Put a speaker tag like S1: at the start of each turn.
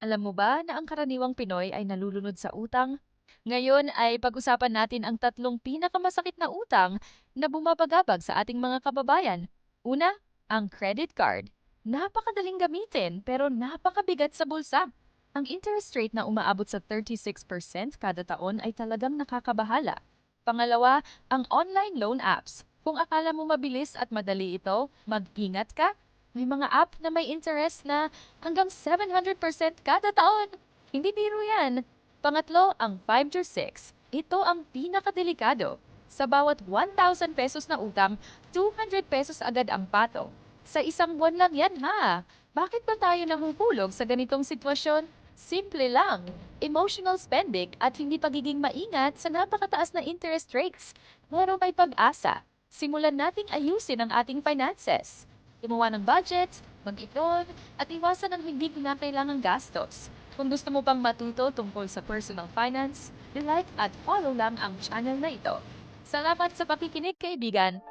S1: Alam mo ba na ang karaniwang Pinoy ay nalulunod sa utang? Ngayon ay pag-usapan natin ang tatlong pinakamasakit na utang na bumabagabag sa ating mga kababayan. Una, ang credit card. Napakadaling gamitin pero napakabigat sa bulsa. Ang interest rate na umaabot sa 36% kada taon ay talagang nakakabahala. Pangalawa, ang online loan apps. Kung akala mo mabilis at madali ito, mag-ingat ka. May mga app na may interest na hanggang 700% kada taon. Hindi biro yan. Pangatlo, ang 5 to 6. Ito ang pinakadelikado. Sa bawat 1,000 pesos na utang, 200 pesos agad ang patong. Sa isang buwan lang yan ha. Bakit ba tayo nahuhulog sa ganitong sitwasyon? Simple lang. Emotional spending at hindi pagiging maingat sa napakataas na interest rates. Pero may pag-asa. Simulan nating ayusin ang ating finances. Gumawa ng budget, mag-ipon, at iwasan ang hindi kinakailangang gastos. Kung gusto mo pang matuto tungkol sa personal finance, like at follow lang ang channel na ito. Salamat sa pakikinig, kaibigan.